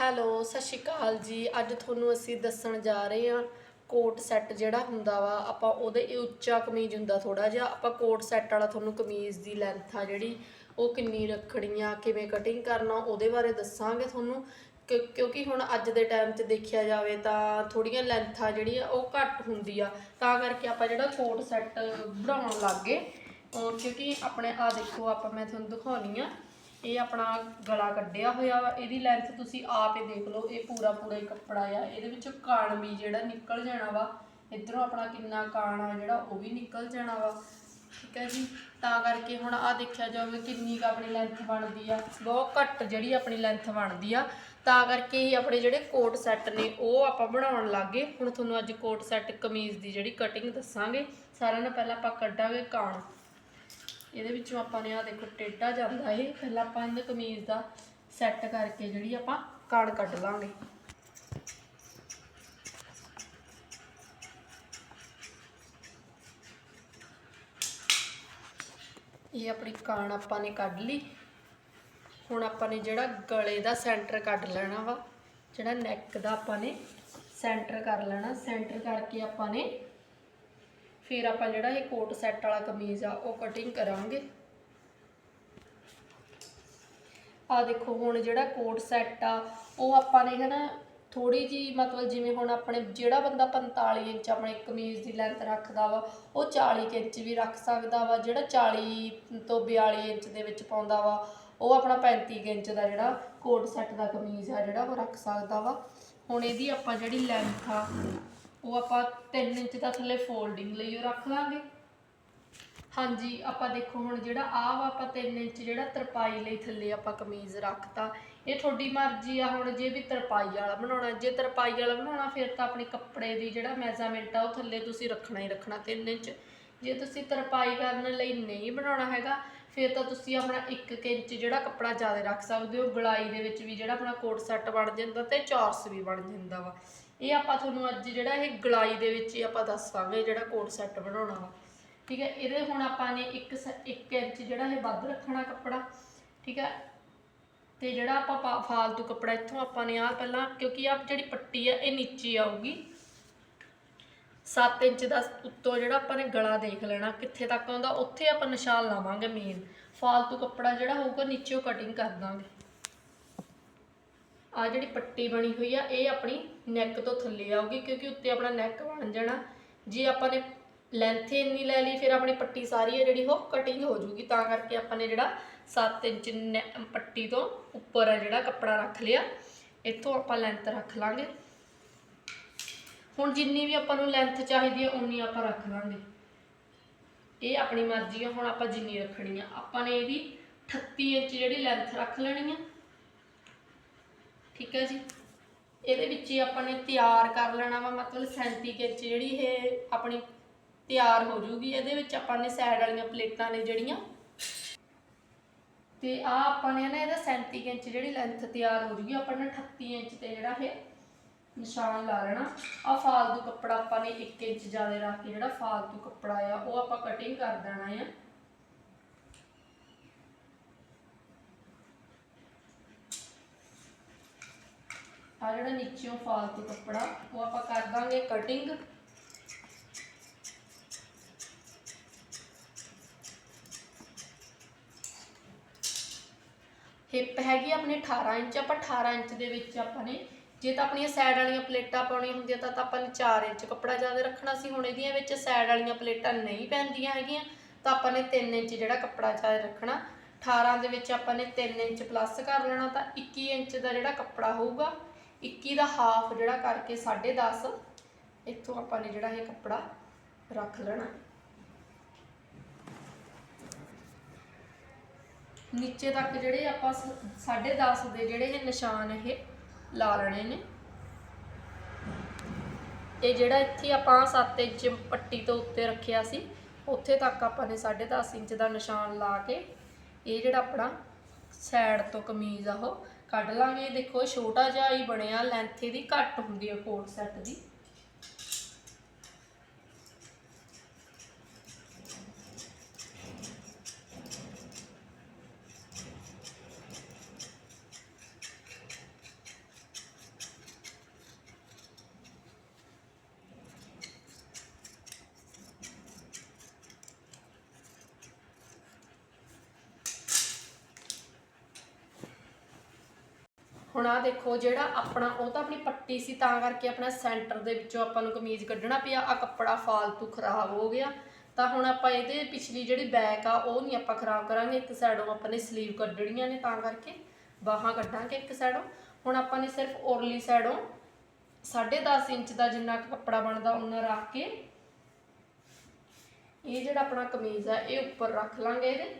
Hello, ਸਤਿ ਸ਼੍ਰੀ ਅਕਾਲ ਜੀ। ਅੱਜ ਤੁਹਾਨੂੰ ਅਸੀਂ ਦੱਸਣ ਜਾ ਰਹੇ ਹਾਂ ਕੋਟ ਸੈੱਟ ਜਿਹੜਾ ਹੁੰਦਾ ਵਾ, ਆਪਾਂ ਉਹਦੇ ਇਹ ਉੱਚਾ ਕਮੀਜ਼ ਹੁੰਦਾ ਥੋੜਾ ਜਿਹਾ, ਆਪਾਂ ਕੋਟ ਸੈੱਟ ਵਾਲਾ ਤੁਹਾਨੂੰ ਕਮੀਜ਼ ਦੀ ਲੈਂਥ ਆ ਜਿਹੜੀ, ਉਹ ਕਿੰਨੀ ਰੱਖਣੀ ਆ, ਕਿਵੇਂ ਕਟਿੰਗ ਕਰਨਾ, ਉਹਦੇ ਬਾਰੇ ਦੱਸਾਂਗੇ ਤੁਹਾਨੂੰ। ਕਿ- ਕਿਉਂਕਿ ਹੁਣ ਅੱਜ ਦੇ ਟਾਈਮ 'ਚ ਦੇਖਿਆ ਜਾਵੇ ਤਾਂ ਥੋੜੀਆਂ ਲੈਂਥਾਂ ਜਿਹੜੀਆਂ, ਉਹ ਘੱਟ ਹੁੰਦੀ ਆ ਤਾਂ ਕਰਕੇ ਆਪਾਂ ਜਿਹੜਾ ਕੋਟ ਸੈੱਟ ਬਣਾਉਣ ਲੱਗ ਗਏ ਕਿਉਂਕਿ ਆਪਣੇ ਆ ਦੇਖੋ, ਆਪਾਂ ਮੈਂ ਤੁਹਾਨੂੰ ਦਿਖਾਉਣੀ ਆ। ਇਹ ਆਪਣਾ ਗਲਾ ਕੱਢਿਆ ਹੋਇਆ ਵਾ, ਇਹਦੀ ਲੈਂਥ ਤੁਸੀਂ ਆਪ ਹੀ ਦੇਖ ਲਓ, ਇਹ ਪੂਰਾ ਪੂਰਾ ਹੀ ਕੱਪੜਾ ਆ, ਇਹਦੇ ਵਿੱਚੋਂ ਕਾਣ ਵੀ ਜਿਹੜਾ ਨਿਕਲ ਜਾਣਾ ਵਾ, ਇਧਰੋਂ ਆਪਣਾ ਕਿੰਨਾ ਕਾਣ ਆ ਜਿਹੜਾ, ਉਹ ਵੀ ਨਿਕਲ ਜਾਣਾ ਵਾ। ਠੀਕ ਹੈ ਜੀ? ਤਾਂ ਕਰਕੇ ਹੁਣ ਆ ਦੇਖਿਆ ਜਾਵੇ ਕਿੰਨੀ ਕੁ ਆਪਣੀ ਲੈਂਥ ਬਣਦੀ ਆ, ਬਹੁਤ ਘੱਟ ਜਿਹੜੀ ਆਪਣੀ ਲੈਂਥ ਬਣਦੀ ਆ। ਤਾਂ ਕਰਕੇ ਹੀ ਆਪਣੇ ਜਿਹੜੇ ਕੋਟ ਸੈੱਟ ਨੇ, ਉਹ ਆਪਾਂ ਬਣਾਉਣ ਲੱਗੇ। ਹੁਣ ਤੁਹਾਨੂੰ ਅੱਜ ਕੋਟ ਸੈੱਟ ਕਮੀਜ਼ ਦੀ ਜਿਹੜੀ ਕਟਿੰਗ ਦੱਸਾਂਗੇ। ਸਾਰਿਆਂ ਨਾਲ ਪਹਿਲਾਂ ਆਪਾਂ ਕੱਢਾਂਗੇ ਕਾਣ। ਇਹਦੇ ਵਿੱਚੋਂ ਆਪਾਂ ਨੇ ਆ ਦੇਖੋ ਟੇਢਾ ਜਾਂਦਾ ਇਹ। ਪਹਿਲਾਂ ਆਪਾਂ ਇਹਦੇ ਕਮੀਜ਼ ਦਾ ਸੈੱਟ ਕਰਕੇ ਜਿਹੜੀ ਆਪਾਂ ਕਾਣ ਕੱਢ ਲਾਂਗੇ। ਇਹ ਆਪਣੀ ਕਾਣ ਆਪਾਂ ਨੇ ਕੱਢ ਲਈ। ਹੁਣ ਆਪਾਂ ਨੇ ਜਿਹੜਾ ਗਲੇ ਦਾ ਸੈਂਟਰ ਕੱਢ ਲੈਣਾ ਵਾ, ਜਿਹੜਾ ਨੈਕ ਦਾ ਆਪਾਂ ਨੇ ਸੈਂਟਰ ਕਰ ਲੈਣਾ। ਸੈਂਟਰ ਕਰਕੇ ਆਪਾਂ ਨੇ ਫਿਰ ਆਪਾਂ ਜਿਹੜਾ ਇਹ ਕੋਟ ਸੈੱਟ ਵਾਲਾ ਕਮੀਜ਼ ਆ, ਉਹ ਕਟਿੰਗ ਕਰਾਂਗੇ। ਆ ਦੇਖੋ, ਹੁਣ ਜਿਹੜਾ ਕੋਟ ਸੈੱਟ ਆ, ਉਹ ਆਪਾਂ ਨੇ ਹਨਾ ਥੋੜੀ ਜੀ ਮਤਲਬ ਜਿਵੇਂ ਹੁਣ ਆਪਣੇ ਜਿਹੜਾ ਬੰਦਾ 45 ਇੰਚ ਆਪਣੇ ਕਮੀਜ਼ ਦੀ ਲੈਂਥ ਰੱਖਦਾ ਵਾ, ਉਹ 40 ਕੁ ਇੰਚ ਵੀ ਰੱਖ ਸਕਦਾ ਵਾ, ਜਿਹੜਾ 40 ਤੋਂ 42 ਇੰਚ ਦੇ ਵਿੱਚ ਪਾਉਂਦਾ ਵਾ, ਉਹ ਆਪਣਾ 35 ਕੁ ਇੰਚ ਦਾ ਜਿਹੜਾ ਕੋਟ ਸੈੱਟ ਦਾ ਕਮੀਜ਼ ਆ ਜਿਹੜਾ ਉਹ ਰੱਖ ਸਕਦਾ ਵਾ। ਹੁਣ ਇਹਦੀ ਆਪਾਂ ਜਿਹੜੀ ਲੈਂਥ ਆ ਉਹ ਆਪਾਂ 3 ਇੰਚ ਦਾ ਥੱਲੇ ਫੋਲਡਿੰਗ ਲਈ ਉਹ ਰੱਖ ਲਾਂਗੇ। ਹਾਂਜੀ, ਆਪਾਂ ਦੇਖੋ ਹੁਣ ਜਿਹੜਾ ਆਹ ਵਾ ਆਪਾਂ 3 ਇੰਚ ਜਿਹੜਾ ਤਰਪਾਈ ਲਈ ਥੱਲੇ ਆਪਾਂ ਕਮੀਜ਼ ਰੱਖਤਾ। ਇਹ ਤੁਹਾਡੀ ਮਰਜ਼ੀ ਆ, ਹੁਣ ਜੇ ਵੀ ਤਰਪਾਈ ਵਾਲਾ ਬਣਾਉਣਾ, ਜੇ ਤਰਪਾਈ ਵਾਲਾ ਬਣਾਉਣਾ, ਫਿਰ ਤਾਂ ਆਪਣੇ ਕੱਪੜੇ ਦੀ ਜਿਹੜਾ ਮੈਜ਼ਰਮੈਂਟ ਆ ਉਹ ਥੱਲੇ ਤੁਸੀਂ ਰੱਖਣਾ ਹੀ ਰੱਖਣਾ 3 ਇੰਚ। ਜੇ ਤੁਸੀਂ ਤਰਪਾਈ ਕਰਨ ਲਈ ਨਹੀਂ ਬਣਾਉਣਾ ਹੈਗਾ, ਫਿਰ ਤਾਂ ਤੁਸੀਂ ਆਪਣਾ 1 ਇੰਚ ਜਿਹੜਾ ਕੱਪੜਾ ਜ਼ਿਆਦਾ ਰੱਖ ਸਕਦੇ ਹੋ। ਗਲਾਈ ਦੇ ਵਿੱਚ ਵੀ ਜਿਹੜਾ ਆਪਣਾ ਕੋਟ ਸੈੱਟ ਬਣ ਜਾਂਦਾ ਤੇ ਚੌਰਸ ਵੀ ਬਣ ਜਾਂਦਾ ਵਾ। ਇਹ ਆਪਾਂ ਤੁਹਾਨੂੰ ਅੱਜ ਜਿਹੜਾ ਇਹ ਗਲਾਈ ਦੇ ਵਿੱਚ ਹੀ ਆਪਾਂ ਦੱਸਾਂਗੇ ਜਿਹੜਾ ਕੋਟ ਸੈੱਟ ਬਣਾਉਣਾ ਵਾ। ਠੀਕ ਹੈ, ਇਹਦੇ ਹੁਣ ਆਪਾਂ ਨੇ 1 1 ਇੰਚ ਜਿਹੜਾ ਇਹ ਵੱਧ ਰੱਖਣਾ ਕੱਪੜਾ। ਠੀਕ ਹੈ, ਤੇ ਜਿਹੜਾ ਆਪਾਂ ਪਾ- ਫਾਲਤੂ ਕੱਪੜਾ ਇੱਥੋਂ ਆਪਾਂ ਨੇ ਆ ਪਹਿਲਾਂ, ਕਿਉਂਕਿ ਆ ਜਿਹੜੀ ਪੱਟੀ ਆ, ਇਹ ਨੀਚੇ ਆਊਗੀ। 7 ਇੰਚ ਦਾ ਉੱਤੋਂ ਜਿਹੜਾ ਆਪਾਂ ਨੇ ਗਲਾ ਦੇਖ ਲੈਣਾ, ਕਿੱਥੇ ਤੱਕ ਆਉਂਦਾ, ਉੱਥੇ ਆਪਾਂ ਨਿਸ਼ਾਨ ਲਾਵਾਂਗੇ ਮੇਨ ਫਾਲਤੂ ਕੱਪੜਾ ਜਿਹੜਾ ਹੋਊਗਾ, ਨੀਚੇੋਂ ਕਟਿੰਗ ਕਰ ਦਾਂਗੇ। ਆ ਜਿਹੜੀ ਪੱਟੀ ਬਣੀ ਹੋਈ ਆ, ਇਹ ਆਪਣੀ ਨੈਕ ਤੋਂ ਥੱਲੇ ਆਊਗੀ, ਕਿਉਂਕਿ ਉੱਤੇ ਆਪਣਾ ਨੈਕ ਬਣ ਜਾਣਾ। ਜੇ ਆਪਾਂ ਨੇ ਲੈਂਥ ਇੰਨੀ ਲੈ ਲਈ, ਫਿਰ ਆਪਣੀ ਪੱਟੀ ਸਾਰੀ ਹੈ ਜਿਹੜੀ ਉਹ ਕਟਿੰਗ ਹੋ ਜੂਗੀ। ਤਾਂ ਕਰਕੇ ਆਪਾਂ ਨੇ ਜਿਹੜਾ 7 ਇੰਚ ਨੈ- ਪੱਟੀ ਤੋਂ ਉੱਪਰ ਹੈ ਜਿਹੜਾ ਕੱਪੜਾ ਰੱਖ ਲਿਆ। ਇੱਥੋਂ ਆਪਾਂ ਲੈਂਥ ਰੱਖ ਲਾਂਗੇ। ਹੁਣ ਜਿੰਨੀ ਵੀ ਆਪਾਂ ਨੂੰ ਲੈਂਥ ਚਾਹੀਦੀ ਹੈ ਉਨੀ ਆਪਾਂ ਰੱਖ ਲਾਂਗੇ। ਇਹ ਆਪਣੀ ਮਰਜ਼ੀ ਹੈ ਹੁਣ ਆਪਾਂ ਜਿੰਨੀ ਰੱਖਣੀ ਆ। ਆਪਾਂ ਨੇ ਇਹਦੀ 38 ਇੰਚ ਜਿਹੜੀ ਲੈਂਥ ਰੱਖ ਲੈਣੀ ਆ। ਠੀਕ ਹੈ ਜੀ। ਇਹਦੇ ਵਿੱਚ ਹੀ ਆਪਾਂ ਨੇ ਤਿਆਰ ਕਰ ਲੈਣਾ ਵਾ, ਮਤਲਬ 37 ਕੁ ਇੰਚ ਜਿਹੜੀ ਇਹ ਆਪਣੀ ਤਿਆਰ ਹੋ ਜੂਗੀ। ਇਹਦੇ ਵਿੱਚ ਆਪਾਂ ਨੇ ਸਾਈਡ ਵਾਲੀਆਂ ਪਲੇਟਾਂ ਨੇ ਜਿਹੜੀਆਂ। ਤੇ ਆ ਆਪਾਂ ਨੇ ਨਾ ਇਹਦਾ 37 ਕੁ ਇੰਚ ਜਿਹੜੀ ਲੈਂਥ ਤਿਆਰ ਹੋ ਜੂਗੀ, ਆਪਾਂ ਨੇ 38 ਇੰਚ ਤੇ ਜਿਹੜਾ ਇਹ ਨਿਸ਼ਾਨ ਲਾ ਲੈਣਾ। ਆ ਫਾਲਤੂ ਕੱਪੜਾ ਆਪਾਂ ਨੇ 1 ਇੰਚ ਜ਼ਿਆਦਾ ਰੱਖ ਕੇ ਜਿਹੜਾ ਫਾਲਤੂ ਕੱਪੜਾ ਆ, ਉਹ ਆਪਾਂ ਕਟਿੰਗ ਕਰ ਦੇਣਾ ਆ। ਆ ਜਿਹੜਾ ਨੀਚੇੋਂ ਫਾਲਤੂ ਕੱਪੜਾ, ਉਹ ਆਪਾਂ ਕਰ ਦਾਂਗੇ ਕਟਿੰਗ ਹਿੱਪ ਹੈਗੀ ਆਪਣੇ 18 ਇੰਚ, ਆਪਾਂ 18 ਇੰਚ ਦੇ ਵਿੱਚ ਆਪਾਂ ਨੇ, ਜੇ ਤਾਂ ਆਪਣੀਆਂ ਸਾਈਡ ਵਾਲੀਆਂ ਪਲੇਟਾਂ ਪਾਉਣੀਆਂ ਹੁੰਦੀਆਂ, ਤਾਂ ਤਾਂ ਆਪਾਂ ਨੇ 4 ਇੰਚ ਕੱਪੜਾ ਜ਼ਿਆਦਾ ਰੱਖਣਾ ਸੀ। ਹੁਣ ਇਹਦੀਆਂ ਵਿੱਚ ਸਾਈਡ ਵਾਲੀਆਂ ਪਲੇਟਾਂ ਨਹੀਂ ਪੈਂਦੀਆਂ ਹੈਗੀਆਂ, ਤਾਂ ਆਪਾਂ ਨੇ 3 ਇੰਚ ਜਿਹੜਾ ਕੱਪੜਾ ਜ਼ਿਆਦਾ ਰੱਖਣਾ। 18 ਦੇ ਵਿੱਚ ਆਪਾਂ ਨੇ 3 ਇੰਚ ਪਲੱਸ ਕਰ ਲੈਣਾ, ਤਾਂ 21 ਇੰਚ ਦਾ ਜਿਹੜਾ ਕੱਪੜਾ ਹੋਊਗਾ 21 ਦਾ ਹਾਫ ਜਿਹੜਾ ਕਰਕੇ 10.5 ਇੱਥੋਂ ਆਪਾਂ ਨੇ ਜਿਹੜਾ ਇਹ ਕੱਪੜਾ ਰੱਖ ਲੈਣਾ। ਨੀਚੇ ਤੱਕ ਜਿਹੜੇ ਆਪਾਂ 10.5 ਦੇ ਜਿਹੜੇ ਇਹ ਨਿਸ਼ਾਨ ਇਹ ਲਾ ਲੈਣੇ ਨੇ। ਇਹ ਜਿਹੜਾ ਇੱਥੇ ਆਪਾਂ 7 ਇੰਚ ਪੱਟੀ ਤੋਂ ਉੱਤੇ ਰੱਖਿਆ ਸੀ, ਉੱਥੇ ਤੱਕ ਆਪਾਂ ਨੇ 10.5 ਇੰਚ ਦਾ ਨਿਸ਼ਾਨ ਲਾ ਕੇ ਇਹ ਜਿਹੜਾ ਆਪਣਾ ਸਾਈਡ ਤੋਂ ਕਮੀਜ਼ ਆ ਉਹ ਕੱਢ ਲਾਂਗੇ। ਦੇਖੋ, ਛੋਟਾ ਜਿਹਾ ਹੀ ਬਣਿਆ ਲੈਂਥ ਇਹਦੀ ਘੱਟ ਹੁੰਦੀ ਹੈ ਕੋਟ ਸੈੱਟ ਦੀ। ਹੁਣ ਆ ਦੇਖੋ, ਜਿਹੜਾ ਆਪਣਾ, ਉਹ ਤਾਂ ਆਪਣੀ ਪੱਟੀ ਸੀ, ਤਾਂ ਕਰਕੇ ਆਪਣਾ ਸੈਂਟਰ ਦੇ ਵਿੱਚੋਂ ਆਪਾਂ ਨੂੰ ਕਮੀਜ਼ ਕੱਢਣਾ ਪਿਆ ਆ ਕੱਪੜਾ ਫਾਲਤੂ ਖਰਾਬ ਹੋ ਗਿਆ। ਤਾਂ ਹੁਣ ਆਪਾਂ ਇਹਦੇ ਪਿਛਲੀ ਜਿਹੜੀ ਬੈਕ ਆ, ਉਹ ਨਹੀਂ ਆਪਾਂ ਖਰਾਬ ਕਰਾਂਗੇ, ਇੱਕ ਸਾਈਡੋਂ ਆਪਾਂ ਨੇ ਸਲੀਵ ਕੱਢਣੀਆਂ ਨੇ, ਤਾਂ ਕਰਕੇ ਬਾਹਾਂ ਕੱਢਾਂਗੇ ਇੱਕ ਸਾਈਡੋਂ ਹੁਣ ਆਪਾਂ ਨੇ ਸਿਰਫ ਔਰਲੀ ਸਾਈਡੋਂ 10.5 ਇੰਚ ਦਾ ਜਿੰਨਾ ਕੱਪੜਾ ਬਣਦਾ ਉਹਨਾਂ ਰੱਖ ਕੇ, ਇਹ ਜਿਹੜਾ ਆਪਣਾ ਕਮੀਜ਼ ਆ, ਇਹ ਉੱਪਰ ਰੱਖ ਲਾਂਗੇ ਇਹਦੇ।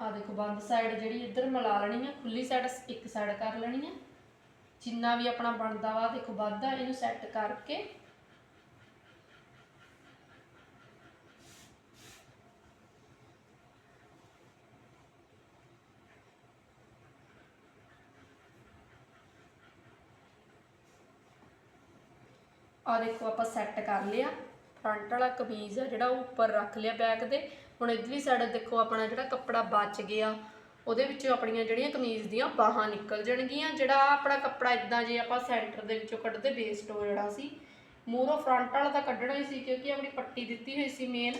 ਆ ਦੇਖੋ ਬੰਦ ਸਾਈਡ ਜਿਹੜੀ ਇੱਧਰ ਮਿਲਾ ਲੈਣੀ ਆ, ਖੁੱਲੀ ਸਾਈਡ ਇੱਕ ਸਾਈਡ ਕਰ ਲੈਣੀ ਆ। ਜਿੰਨਾ ਵੀ ਆਪਣਾ ਬਣਦਾ ਵਾ, ਦੇਖੋ ਵੱਧਦਾ ਇਹਨੂੰ ਸੈੱਟ ਕਰਕੇ ਆ ਦੇਖੋ ਆਪਾਂ ਸੈੱਟ ਕਰ ਲਿਆ। ਫਰੰਟ ਵਾਲਾ ਕਮੀਜ਼ ਆ ਜਿਹੜਾ ਉਹ ਉੱਪਰ ਰੱਖ ਲਿਆ ਬੈਕ ਦੇ। ਹੁਣ ਇਧਰਲੀ ਸਾਈਡ ਦੇਖੋ, ਆਪਣਾ ਜਿਹੜਾ ਕੱਪੜਾ ਬਚ ਗਿਆ, ਉਹਦੇ ਵਿੱਚੋਂ ਆਪਣੀਆਂ ਜਿਹੜੀਆਂ ਕਮੀਜ਼ ਦੀਆਂ ਬਾਹਾਂ ਨਿਕਲ ਜਾਣਗੀਆਂ। ਜਿਹੜਾ ਆਪਣਾ ਕੱਪੜਾ ਇਦਾਂ ਜੇ ਆਪਾਂ ਸੈਂਟਰ ਦੇ ਵਿੱਚੋਂ ਕੱਢਦੇ ਵੇਸਟ ਹੋ ਜਿਹੜਾ ਸੀ, ਮੂਹਰੋਂ ਫਰੰਟ ਵਾਲਾ ਤਾਂ ਕੱਢਣਾ ਹੀ ਸੀ, ਕਿਉਂਕਿ ਆਪਣੀ ਪੱਟੀ ਦਿੱਤੀ ਹੋਈ ਸੀ ਮੇਨ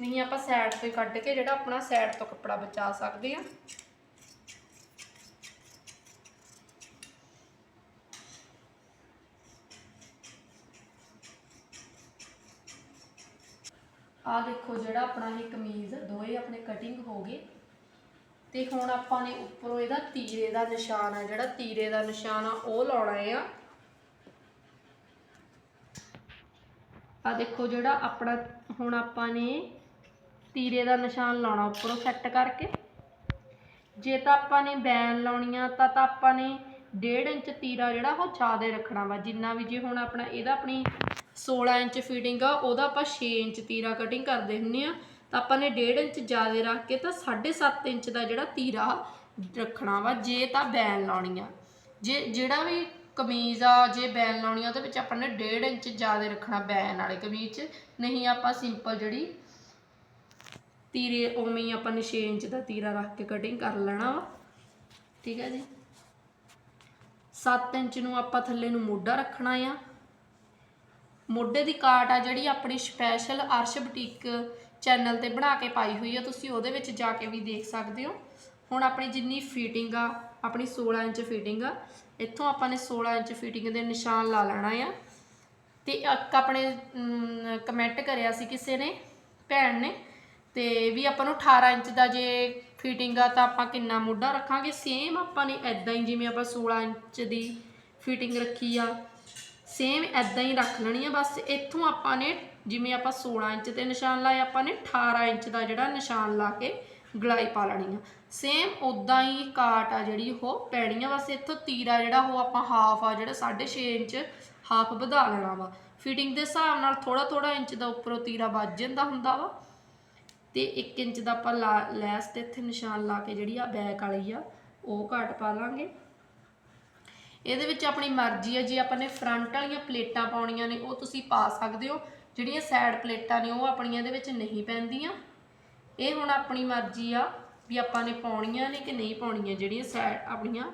ਨਹੀਂ, ਆਪਾਂ ਸਾਈਡ ਤੋਂ ਹੀ ਕੱਢ ਕੇ ਜਿਹੜਾ ਆਪਣਾ ਸਾਈਡ ਤੋਂ ਕੱਪੜਾ ਬਚਾ ਸਕਦੇ ਆ ਆਹ ਦੇਖੋ ਜਿਹੜਾ ਆਪਣਾ ਇਹ ਕਮੀਜ਼ ਆ ਦੋਏ ਆਪਣੇ ਕਟਿੰਗ ਹੋ ਗਏ। ਤੇ ਹੁਣ ਆਪਾਂ ਨੇ ਉੱਪਰੋਂ ਇਹਦਾ ਤੀਰੇ ਦਾ ਨਿਸ਼ਾਨ ਆ, ਜਿਹੜਾ ਤੀਰੇ ਦਾ ਨਿਸ਼ਾਨ ਆ, ਉਹ ਲਾਉਣਾ ਆ। ਆ ਦੇਖੋ ਜਿਹੜਾ ਆਪਣਾ, ਹੁਣ ਆਪਾਂ ਨੇ ਤੀਰੇ ਦਾ ਨਿਸ਼ਾਨ ਲਾਉਣਾ ਉੱਪਰੋਂ ਸੈੱਟ ਕਰਕੇ। ਜੇ ਤਾਂ ਆਪਾਂ ਨੇ ਬੈਨ ਲਾਉਣੀ ਆ ਤਾਂ ਤਾਂ ਆਪਾਂ ਨੇ 1.5 ਇੰਚ ਤੀਰਾ ਜਿਹੜਾ ਉਹ ਜ਼ਿਆਦਾ ਰੱਖਣਾ ਵਾ, ਜਿੰਨਾ ਵੀ ਜੇ ਹੁਣ ਆਪਣਾ, ਇਹਦਾ ਆਪਣੀ 16 ਇੰਚ ਫਿਟਿੰਗ ਆ, ਉਹਦਾ ਆਪਾਂ 6 ਇੰਚ ਤੀਰਾ ਕਟਿੰਗ ਕਰਦੇ ਹੁੰਨੇ ਆ। ਤਾਂ ਆਪਾਂ ਨੇ 1.5 ਇੰਚ ਜ਼ਿਆਦਾ ਰੱਖ ਕੇ ਤਾਂ 7.5 ਇੰਚ ਦਾ ਜਿਹੜਾ ਤੀਰਾ ਰੱਖਣਾ ਵਾ, ਜੇ ਤਾਂ ਬੈਨ ਲਾਉਣੀ ਆ। ਜੇ ਜਿਹੜਾ ਵੀ ਕਮੀਜ਼ ਆ, ਜੇ ਬੈਨ ਲਾਉਣੀ ਆ, ਉਹਦੇ ਵਿੱਚ ਆਪਾਂ ਨੇ 1.5 ਇੰਚ ਜ਼ਿਆਦਾ ਰੱਖਣਾ ਬੈਨ ਵਾਲੇ ਕਮੀਜ਼ 'ਚ ਨਹੀਂ ਆਪਾਂ ਸਿੰਪਲ ਜਿਹੜੀ ਤੀਰੇ, ਉਵੇਂ ਹੀ ਆਪਾਂ ਨੇ 6 ਇੰਚ ਦਾ ਤੀਰਾ ਰੱਖ ਕੇ ਕਟਿੰਗ ਕਰ ਲੈਣਾ ਵਾ। ਠੀਕ ਹੈ ਜੀ। 7 ਇੰਚ ਨੂੰ ਆਪਾਂ ਥੱਲੇ ਨੂੰ ਮੋਢਾ ਰੱਖਣਾ ਆ। ਮੋਢੇ ਦੀ ਕਾਟ ਆ ਜਿਹੜੀ ਆਪਣੀ ਸਪੈਸ਼ਲ ਅਰਸ਼ ਬੁਟੀਕ ਚੈਨਲ ਤੇ ਬਣਾ ਕੇ ਪਾਈ ਹੋਈ ਆ। ਤੁਸੀਂ ਉਹਦੇ ਵਿੱਚ ਜਾ ਕੇ ਵੀ ਦੇਖ ਸਕਦੇ ਹੋ। ਹੁਣ ਆਪਣੀ ਜਿੰਨੀ ਫਿਟਿੰਗ ਆ, ਆਪਣੀ 16 ਇੰਚ ਫਿਟਿੰਗ ਆ, ਇੱਥੋਂ ਆਪਾਂ ਨੇ 16 ਇੰਚ ਫਿਟਿੰਗ ਦੇ ਨਿਸ਼ਾਨ ਲਾ ਲੈਣਾ ਆ। ਤੇ ਇੱਕ ਆਪਣੇ ਕਮੈਂਟ ਕਰਿਆ ਸੀ ਕਿਸੇ ਨੇ, ਭੈਣ ਨੇ, ਤੇ ਵੀ ਆਪਾਂ ਨੂੰ 18 ਇੰਚ ਦਾ ਜੇ ਫਿਟਿੰਗ ਆ ਤਾਂ ਆਪਾਂ ਕਿੰਨਾ ਮੋਢਾ ਰੱਖਾਂਗੇ? ਸੇਮ ਆਪਾਂ ਨੇ ਐਦਾਂ ਹੀ ਜਿਵੇਂ ਆਪਾਂ 16 ਇੰਚ ਦੀ ਫਿਟਿੰਗ ਰੱਖੀ ਆ। ਸੇਮ ਐਦਾਂ ਹੀ ਰੱਖ ਲੈਣੀ ਆ, ਬਸ ਇੱਥੋਂ ਆਪਾਂ ਨੇ ਜਿਵੇਂ ਆਪਾਂ 16 ਇੰਚ ਤੇ ਨਿਸ਼ਾਨ ਲਾਇਆ ਆਪਾਂ ਨੇ 18 ਇੰਚ ਦਾ ਜਿਹੜਾ ਨਿਸ਼ਾਨ ਲਾ ਕੇ ਗਲਾਈ ਪਾ ਲੈਣੀ ਆ। ਸੇਮ ਉਦਾਂ ਹੀ ਕਾਟ ਆ ਜਿਹੜੀ ਉਹ ਪੈਣੀ ਆ, ਬਸ ਇੱਥੋਂ ਤੀਰਾ ਜਿਹੜਾ ਉਹ ਆਪਾਂ ਹਾਫ ਆ, ਜਿਹੜਾ 6.5 ਇੰਚ ਹਾਫ ਵਧਾ ਲੈਣਾ ਵਾ। ਫਿਟਿੰਗ ਦੇ ਹਿਸਾਬ ਨਾਲ ਥੋੜਾ ਥੋੜਾ ਇੰਚ ਦਾ ਉੱਪਰੋਂ ਤੀਰਾ ਵੱਜ ਜਾਂਦਾ ਹੁੰਦਾ ਵਾ। ਤੇ 1 ਇੰਚ ਦਾ ਆਪਾਂ ਲਾ- ਲੈਸ ਤੇ ਇੱਥੇ ਨਿਸ਼ਾਨ ਲਾ ਕੇ ਜਿਹੜੀ ਆ ਬੈਕ ਵਾਲੀ ਆ, ਉਹ ਘਾਟ ਪਾ ਲਾਂਗੇ। ਇਹਦੇ ਵਿੱਚ ਆਪਣੀ ਮਰਜ਼ੀ ਹੈ, ਜੇ ਆਪਾਂ ਨੇ ਫਰੰਟ ਵਾਲੀਆਂ ਪਲੇਟਾਂ ਪਾਉਣੀਆਂ ਨੇ, ਉਹ ਤੁਸੀਂ ਪਾ ਸਕਦੇ ਹੋ। ਜਿਹੜੀਆਂ ਸਾਈਡ ਪਲੇਟਾਂ ਨੇ, ਉਹ ਆਪਣੀਆਂ ਇਹਦੇ ਵਿੱਚ ਨਹੀਂ ਪੈਂਦੀਆਂ। ਇਹ ਹੁਣ ਆਪਣੀ ਮਰਜ਼ੀ ਆ ਵੀ ਆਪਾਂ ਨੇ ਪਾਉਣੀਆਂ ਨੇ ਕਿ ਨਹੀਂ ਪਾਉਣੀਆਂ, ਜਿਹੜੀਆਂ ਸਾਈਡ ਆਪਣੀਆਂ।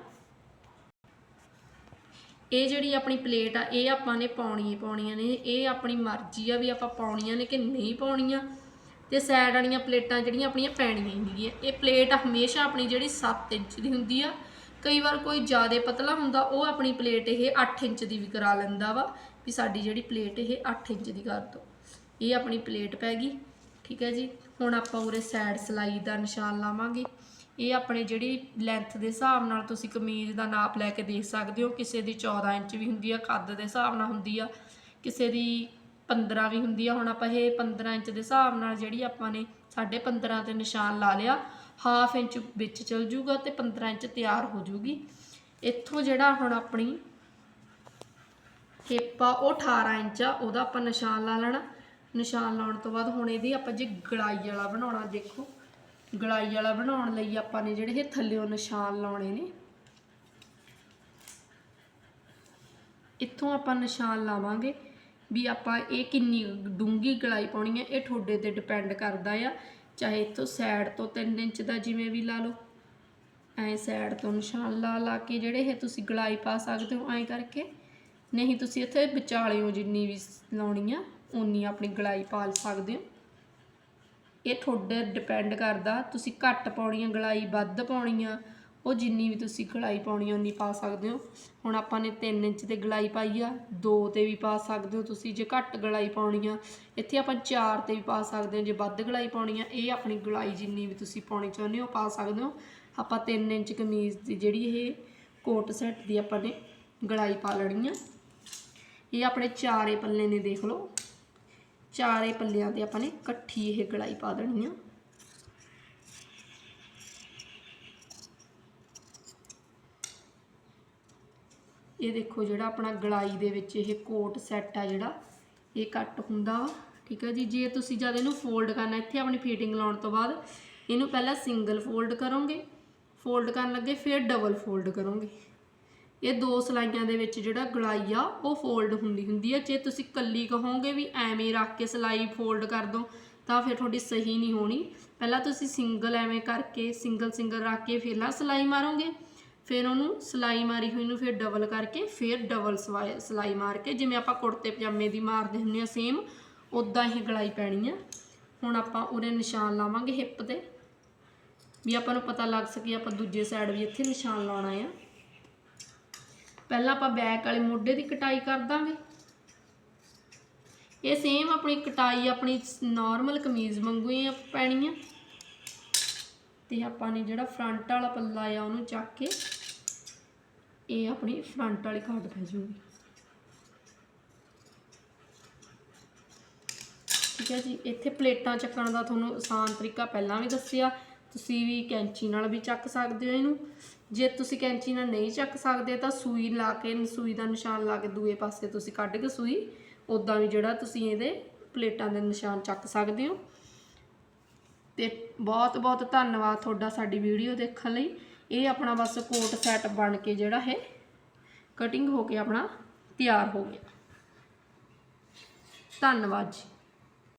ਇਹ ਜਿਹੜੀ ਆਪਣੀ ਪਲੇਟ ਆ, ਇਹ ਆਪਾਂ ਨੇ ਪਾਉਣੀ ਹੀ ਪਾਉਣੀਆਂ ਨੇ। ਇਹ ਆਪਣੀ ਮਰਜ਼ੀ ਆ ਵੀ ਆਪਾਂ ਪਾਉਣੀਆਂ ਨੇ ਕਿ ਨਹੀਂ ਪਾਉਣੀਆਂ। ਤੇ ਸਾਈਡ ਵਾਲੀਆਂ ਪਲੇਟਾਂ ਜਿਹੜੀਆਂ ਆਪਣੀਆਂ ਪੈਣੀਆਂ ਹੀ ਨੇਗੀਆਂ ਇਹ ਪਲੇਟ ਹਮੇਸ਼ਾ ਆਪਣੀ ਜਿਹੜੀ 7 ਇੰਚ ਦੀ ਹੁੰਦੀ ਆ ਕਈ ਵਾਰ ਕੋਈ ਜ਼ਿਆਦਾ ਪਤਲਾ ਹੁੰਦਾ, ਉਹ ਆਪਣੀ ਪਲੇਟ ਇਹ 8 ਇੰਚ ਦੀ ਵੀ ਕਰਾ ਲੈਂਦਾ ਵਾ ਵੀ ਸਾਡੀ ਜਿਹੜੀ ਪਲੇਟ ਇਹ 8 ਇੰਚ ਦੀ ਕਰ ਦਿਓ ਇਹ ਆਪਣੀ ਪਲੇਟ ਪੈ ਗਈ, ਠੀਕ ਹੈ ਜੀ? ਹੁਣ ਆਪਾਂ ਉਰੇ ਸਾਈਡ ਸਲਾਈ ਦਾ ਨਿਸ਼ਾਨ ਲਾਵਾਂਗੇ। ਇਹ ਆਪਣੇ ਜਿਹੜੀ ਲੈਂਥ ਦੇ ਹਿਸਾਬ ਨਾਲ ਤੁਸੀਂ ਕਮੀਜ਼ ਦਾ ਨਾਪ ਲੈ ਕੇ ਦੇਖ ਸਕਦੇ ਹੋ। ਕਿਸੇ ਦੀ 14 ਇੰਚ ਵੀ ਹੁੰਦੀ ਆ ਕੱਦ ਦੇ ਹਿਸਾਬ ਨਾਲ ਹੁੰਦੀ ਆ। ਕਿਸੇ ਦੀ 15 ਵੀ ਹੁੰਦੀ ਆ। ਹੁਣ ਆਪਾਂ ਇਹ 15 ਇੰਚ ਦੇ ਹਿਸਾਬ ਨਾਲ ਜਿਹੜੀ ਆਪਾਂ ਨੇ 15.5 ਤੇ ਨਿਸ਼ਾਨ ਲਾ ਲਿਆ। ਹਾਫ ਇੰਚ ਵਿੱਚ ਚਲ ਜੂਗਾ ਤੇ 15 ਇੰਚ ਤਿਆਰ ਹੋ ਜੂਗੀ। ਇੱਥੋਂ ਜਿਹੜਾ ਹੁਣ ਆਪਣੀ ਹਿੱਪ ਆ, ਉਹ 18 ਇੰਚ ਆ, ਉਹਦਾ ਆਪਾਂ ਨਿਸ਼ਾਨ ਲਾ ਲੈਣਾ। ਨਿਸ਼ਾਨ ਲਾਉਣ ਤੋਂ ਬਾਅਦ ਹੁਣ ਇਹਦੀ ਆਪਾਂ ਜੇ ਗਲਾਈ ਵਾਲਾ ਬਣਾਉਣਾ, ਦੇਖੋ। ਗਲਾਈ ਵਾਲਾ ਬਣਾਉਣ ਲਈ ਆਪਾਂ ਨੇ ਜਿਹੜੇ ਇਹ ਥੱਲਿਓਂ ਨਿਸ਼ਾਨ ਲਾਉਣੇ ਨੇ। ਇੱਥੋਂ ਆਪਾਂ ਨਿਸ਼ਾਨ ਲਾਵਾਂਗੇ ਵੀ ਆਪਾਂ ਇਹ ਕਿੰਨੀ ਡੂੰਗੀ ਗਲਾਈ ਪਾਉਣੀ ਹੈ, ਇਹ ਤੁਹਾਡੇ ਤੇ ਡਿਪੈਂਡ ਕਰਦਾ ਆ ਚਾਹੇ ਇੱਥੋਂ ਸਾਈਡ ਤੋਂ 3 ਇੰਚ ਦਾ ਜਿਵੇਂ ਵੀ ਲਾ ਲਓ। ਐਂ ਸਾਈਡ ਤੋਂ ਨਿਸ਼ਾਨ ਲਾ ਲਾ ਕੇ ਜਿਹੜੇ ਇਹ ਤੁਸੀਂ ਗਲਾਈ ਪਾ ਸਕਦੇ ਹੋ ਐਂ ਕਰਕੇ। ਨਹੀਂ ਤੁਸੀਂ ਇੱਥੇ ਵਿਚਾਲਿਓ ਜਿੰਨੀ ਵੀ ਲਾਉਣੀ ਆ ਉਨੀ ਆਪਣੀ ਗਲਾਈ ਪਾ ਸਕਦੇ ਹੋ। ਇਹ ਤੁਹਾਡੇ ਡਿਪੈਂਡ ਕਰਦਾ, ਤੁਸੀਂ ਘੱਟ ਪਾਉਣੀ ਆ ਗਲਾਈ ਵੱਧ ਪਾਉਣੀ ਆ ਉਹ ਜਿੰਨੀ ਵੀ ਤੁਸੀਂ ਗਲਾਈ ਪਾਉਣੀ ਉਨੀ ਪਾ ਸਕਦੇ ਹੋ। ਹੁਣ ਆਪਾਂ ਨੇ 3 ਇੰਚ ਤੇ ਗਲਾਈ ਪਾਈ ਆ 2 ਤੇ ਵੀ ਪਾ ਸਕਦੇ ਹੋ ਤੁਸੀਂ, ਜੇ ਘੱਟ ਗਲਾਈ ਪਾਉਣੀ ਆ, ਇੱਥੇ ਆਪਾਂ 4 ਤੇ ਵੀ ਪਾ ਸਕਦੇ ਹਾਂ, ਜੇ ਵੱਧ ਗਲਾਈ ਪਾਉਣੀ ਆ, ਇਹ ਆਪਣੀ ਗਲਾਈ ਜਿੰਨੀ ਵੀ ਤੁਸੀਂ ਪਾਉਣੀ ਚਾਹੁੰਦੇ ਹੋ, ਪਾ ਸਕਦੇ ਹੋ। ਆਪਾਂ 3 ਇੰਚ ਕਮੀਜ਼ ਦੀ ਜਿਹੜੀ ਇਹ ਕੋਟ ਸੈੱਟ ਦੀ ਆਪਾਂ ਨੇ ਗਲਾਈ ਪਾ ਲੈਣੀ ਆ। ਇਹ ਆਪਣੇ ਚਾਰੇ ਪੱਲੇ ਨੇ ਦੇਖ ਲਓ। ਚਾਰੇ ਪੱਲਿਆਂ ਤੇ ਆਪਾਂ ਨੇ ਇਕੱਠੀ ਇਹ ਗਲਾਈ ਪਾ ਦੇਣੀ ਆ। ਇਹ ਦੇਖੋ ਜਿਹੜਾ ਆਪਣਾ ਗਲਾਈ ਦੇ ਵਿੱਚ ਇਹ ਕੋਟ ਸੈੱਟ ਆ ਜਿਹੜਾ, ਇਹ ਕੱਟ ਹੁੰਦਾ ਵਾ, ਠੀਕ ਹੈ ਜੀ? ਜੇ ਤੁਸੀਂ ਜਦ ਇਹਨੂੰ ਫੋਲਡ ਕਰਨਾ, ਇੱਥੇ ਆਪਣੀ ਫੀਟਿੰਗ ਲਾਉਣ ਤੋਂ ਬਾਅਦ ਇਹਨੂੰ ਪਹਿਲਾਂ ਸਿੰਗਲ ਫੋਲਡ ਕਰੋਗੇ ਫੋਲਡ ਕਰਨ ਲੱਗੇ ਫਿਰ ਡਬਲ ਫੋਲਡ ਕਰੋਗੇ। ਇਹ ਦੋ ਸਲਾਈਆਂ ਦੇ ਵਿੱਚ ਜਿਹੜਾ ਗਲਾਈ ਆ, ਉਹ ਫੋਲਡ ਹੁੰਦੀ ਹੁੰਦੀ ਆ। ਜੇ ਤੁਸੀਂ ਕੱਲੀ ਕਹੋਗੇ ਵੀ ਐਵੇਂ ਰੱਖ ਕੇ ਸਲਾਈ ਫੋਲਡ ਕਰ ਦੋ, ਤਾਂ ਫਿਰ ਤੁਹਾਡੀ ਸਹੀ ਨਹੀਂ ਹੋਣੀ। ਪਹਿਲਾਂ ਤੁਸੀਂ ਸਿੰਗਲ ਐਵੇਂ ਕਰਕੇ ਸਿੰਗਲ ਸਿੰਗਲ ਰੱਖ ਕੇ ਫਿਰ ਲਾ ਸਲਾਈ ਮਾਰੋਗੇ। ਫਿਰ ਉਹਨੂੰ ਸਲਾਈ ਮਾਰੀ ਹੋਈ ਨੂੰ ਫਿਰ ਡਬਲ ਕਰਕੇ, ਫਿਰ ਡਬਲ ਸਲਾਈ ਮਾਰ ਕੇ, ਜਿਵੇਂ ਆਪਾਂ ਕੁੜਤੇ ਪਜਾਮੇ ਦੀ ਮਾਰਦੇ ਹੁੰਦੇ ਆ ਸੇਮ ਉਦਾਂ ਹੀ ਗਲਾਈ ਪੈਣੀ ਆ। ਹੁਣ ਆਪਾਂ ਉਰੇ ਨਿਸ਼ਾਨ ਲਾਵਾਂਗੇ ਹਿੱਪ ਤੇ। ਵੀ ਆਪਾਂ ਨੂੰ ਪਤਾ ਲੱਗ ਸਕੇ ਆਪਾਂ ਦੂਜੇ ਸਾਈਡ ਵੀ ਇੱਥੇ ਨਿਸ਼ਾਨ ਲਾਉਣਾ ਆ। ਪਹਿਲਾਂ ਆਪਾਂ ਬੈਕ ਵਾਲੇ ਮੋਢੇ ਦੀ ਕਟਾਈ ਕਰ ਦਾਂਗੇ। ਇਹ ਸੇਮ ਆਪਣੀ ਕਟਾਈ, ਆਪਣੀ ਨਾਰਮਲ ਕਮੀਜ਼ ਵਾਂਗੂ ਹੀ ਪੈਣੀ ਆ। ਤੇ ਆਪਾਂ ਨੇ ਜਿਹੜਾ ਫਰੰਟ ਵਾਲਾ ਪੱਲਾ ਆ, ਉਹਨੂੰ ਚੱਕ ਕੇ ਇਹ ਆਪਣੀ ਫਰੰਟ ਵਾਲੀ ਕਾਟ ਪੈ ਜੂਗੀ ਠੀਕ ਹੈ ਜੀ, ਇੱਥੇ ਪਲੇਟਾਂ ਚੱਕਣ ਦਾ ਤੁਹਾਨੂੰ ਆਸਾਨ ਤਰੀਕਾ ਪਹਿਲਾਂ ਵੀ ਦੱਸਿਆ, ਤੁਸੀਂ ਵੀ ਕੈਂਚੀ ਨਾਲ ਵੀ ਚੱਕ ਸਕਦੇ ਹੋ ਇਹਨੂੰ। ਜੇ ਤੁਸੀਂ ਕੈਂਚੀ ਨਾਲ ਨਹੀਂ ਚੱਕ ਸਕਦੇ, ਤਾਂ ਸੂਈ ਲਾ ਕੇ, ਸੂਈ ਦਾ ਨਿਸ਼ਾਨ ਲਾ ਕੇ ਦੂਏ ਪਾਸੇ ਤੁਸੀਂ ਕੱਢ ਕੇ ਸੂਈ ਉਦਾਂ ਵੀ ਜਿਹੜਾ ਤੁਸੀਂ ਇਹਦੇ ਪਲੇਟਾਂ ਦੇ ਨਿਸ਼ਾਨ ਚੱਕ ਸਕਦੇ ਹੋ। ਤੇ ਬਹੁਤ ਬਹੁਤ ਧੰਨਵਾਦ ਤੁਹਾਡਾ ਸਾਡੀ ਵੀਡੀਓ ਦੇਖਣ ਲਈ। ਇਹ ਆਪਣਾ ਬਸ ਕੋਟ ਸੈਟ ਬਣ ਕੇ ਜਿਹੜਾ ਹੈ ਕਟਿੰਗ ਹੋ ਕੇ ਆਪਣਾ ਤਿਆਰ ਹੋ ਗਿਆ। ਧੰਨਵਾਦ ਜੀ।